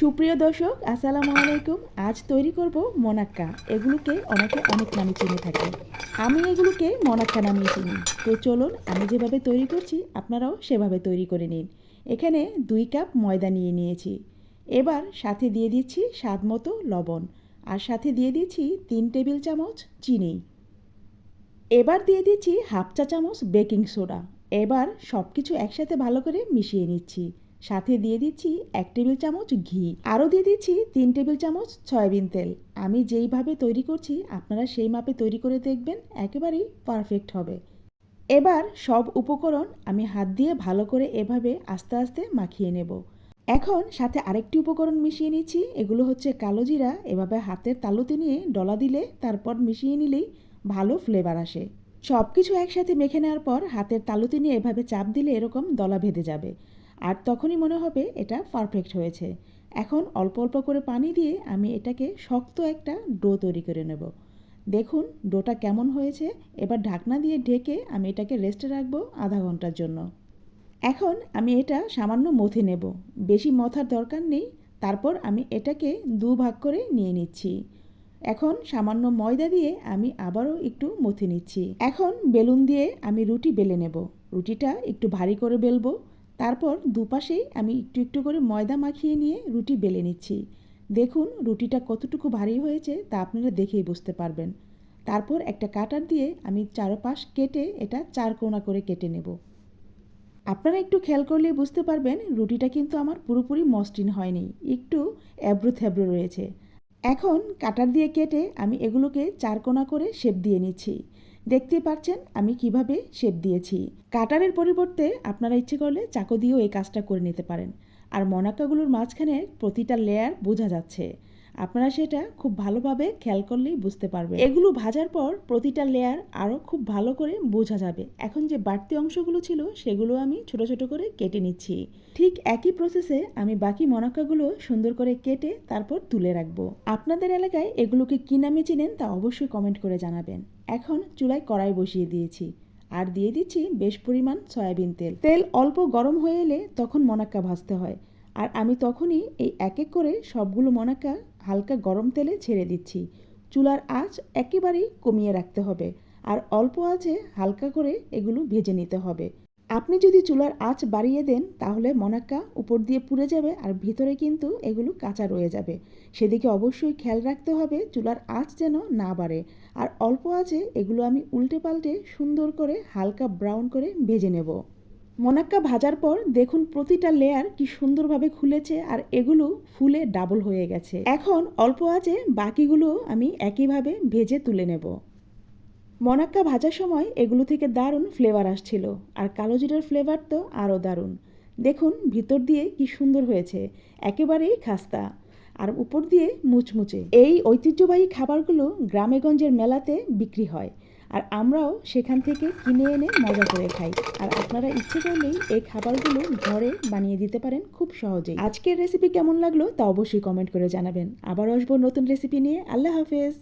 সুপ্রিয় দর্শক, আসসালামু আলাইকুম। আজ তৈরি করব মনাক্কা। এগুলোকে অনেকে অনেক নামে চিনে থাকে। আমি এগুলোকে মনাক্কা নামিয়ে চিনি। তো চলুন, আমি যেভাবে তৈরি করছি, আপনারাও সেভাবে তৈরি করে নিন। এখানে দুই কাপ ময়দা নিয়ে নিয়েছি। এবার সাথে দিয়ে দিচ্ছি স্বাদ মতো লবণ। আর সাথে দিয়ে দিচ্ছি তিন টেবিল চামচ চিনি। এবার দিয়ে দিচ্ছি হাফ চা চামচ বেকিং সোডা। এবার সব কিছু একসাথে ভালো করে মিশিয়ে নিচ্ছি। সাথে দিয়ে দিচ্ছি এক টেবিল চামচ ঘি। আরও দিয়ে দিচ্ছি তিন টেবিল চামচ সয়াবিন তেল। আমি যেইভাবে তৈরি করছি, আপনারা সেই মাপে তৈরি করে দেখবেন, একেবারেই পারফেক্ট হবে। এবার সব উপকরণ আমি হাত দিয়ে ভালো করে এভাবে আস্তে আস্তে মাখিয়ে নেব। এখন সাথে আরেকটি উপকরণ মিশিয়ে নিচ্ছি, এগুলো হচ্ছে কালো জিরা। এভাবে হাতের তালুতে নিয়ে ডলা দিলে তারপর মিশিয়ে নিলেই ভালো ফ্লেভার আসে। সব কিছু একসাথে মেখে নেওয়ার পর হাতের তালুতে নিয়ে এভাবে চাপ দিলে এরকম দলা ভেদে যাবে। আর তখনই মনে হবে এটা পারফেক্ট হয়েছে। এখন অল্প অল্প করে পানি দিয়ে আমি এটাকে শক্ত একটা ডো তৈরি করে নেব। দেখুন, ডোটা কেমন হয়েছে। এবার ঢাকনা দিয়ে ঢেকে আমি এটাকে রেস্টে রাখব আধা ঘণ্টার জন্য। এখন আমি এটা সামান্য মথে নেব। বেশি মথার দরকার নেই। তারপর আমি এটাকে দু ভাগ করে নিয়ে নিচ্ছি। এখন সামান্য ময়দা দিয়ে আমি আবারও একটু মথে নিচ্ছি। এখন বেলুন দিয়ে আমি রুটি বেলে নেব। রুটিটা একটু ভারী করে বেলবো। তারপর দুপাশেই আমি একটু একটু করে ময়দা মাখিয়ে নিয়ে রুটি বেলে নিচ্ছি। দেখুন রুটিটা কতটুকু ভারী হয়েছে তা আপনারা দেখেই বুঝতে পারবেন। তারপর একটা কাটার দিয়ে আমি চারপাশ কেটে এটা চার কোনা করে কেটে নেব। আপনারা একটু খেয়াল করলেই বুঝতে পারবেন রুটিটা কিন্তু আমার পুরোপুরি মসৃণ হয়নি, একটু অ্যাব্রু থ্যাব্রু রয়েছে। এখন কাটার দিয়ে কেটে আমি এগুলোকে চার কোনা করে শেপ দিয়ে নিচ্ছি। দেখতে পাচ্ছেন আমি কীভাবে শেপ দিয়েছি। কাটারের পরিবর্তে আপনারা ইচ্ছে করলে চাকু দিয়েও এই কাজটা করে নিতে পারেন। আর মনাক্কাগুলোর মাঝখানে প্রতিটা লেয়ার বোঝা যাচ্ছে। আপনারা সেটা খুব ভালোভাবে খেয়াল করলেই বুঝতে পারবেন। এগুলো ভাজার পর প্রতিটা লেয়ার আরও খুব ভালো করে বোঝা যাবে। এখন যে বাড়তি অংশগুলো ছিল সেগুলো আমি ছোট ছোট করে কেটে নিচ্ছি। ঠিক একই প্রসেসে আমি বাকি মনাক্কাগুলো সুন্দর করে কেটে তারপর তুলে রাখব। আপনাদের এলাকায় এগুলোকে কী নামে চিনেন তা অবশ্যই কমেন্ট করে জানাবেন। এখন চুলায় কড়াই বসিয়ে দিয়েছি। আর দিয়ে দিচ্ছি বেশ পরিমাণ সয়াবিন তেল। তেল অল্প গরম হয়ে এলে তখন মনাক্কা ভাজতে হয়। আর আমি তখনই এই এক এক করে সবগুলো মনাক্কা হালকা গরম তেলে ছেড়ে দিচ্ছি। চুলার আঁচ একেবারেই কমিয়ে রাখতে হবে। আর অল্প আঁচে হালকা করে এগুলো ভেজে নিতে হবে। আপনি যদি চুলার আঁচ বাড়িয়ে দেন, তাহলে মনাক্কা উপর দিয়ে পুড়ে যাবে আর ভিতরে কিন্তু এগুলো কাঁচা রয়ে যাবে। সেদিকে অবশ্যই খেয়াল রাখতে হবে চুলার আঁচ যেন না বাড়ে। আর অল্প আঁচে এগুলো আমি উল্টে পাল্টে সুন্দর করে হালকা ব্রাউন করে ভেজে নেব। মোনাক্কা ভাজার পর দেখুন প্রতিটা লেয়ার কি সুন্দরভাবে খুলেছে আর এগুলো ফুলে ডাবল হয়ে গেছে। এখন অল্প আছে বাকিগুলো আমি একইভাবে ভেজে তুলে নেব। মনাক্কা ভাজার সময় এগুলো থেকে দারুণ ফ্লেভার আসছিল, আর কালো জিরার ফ্লেভার তো আরও দারুণ। দেখুন, ভিতর দিয়ে কি সুন্দর হয়েছে, একেবারেই খাস্তা। আর উপর দিয়ে মুচমুচে। এই ঐতিহ্যবাহী খাবারগুলো গ্রামেগঞ্জের মেলাতে বিক্রি হয়, আর আমরাও সেখান থেকে কিনে এনে মজা করে খাই। আর আপনারা ইচ্ছে করলেই এই খাবারগুলো ঘরে বানিয়ে দিতে পারেন খুব সহজেই। আজকের রেসিপি কেমন লাগল তা অবশ্যই কমেন্ট করে জানাবেন। আবার আসব নতুন রেসিপি নিয়ে। আল্লাহ হাফেজ।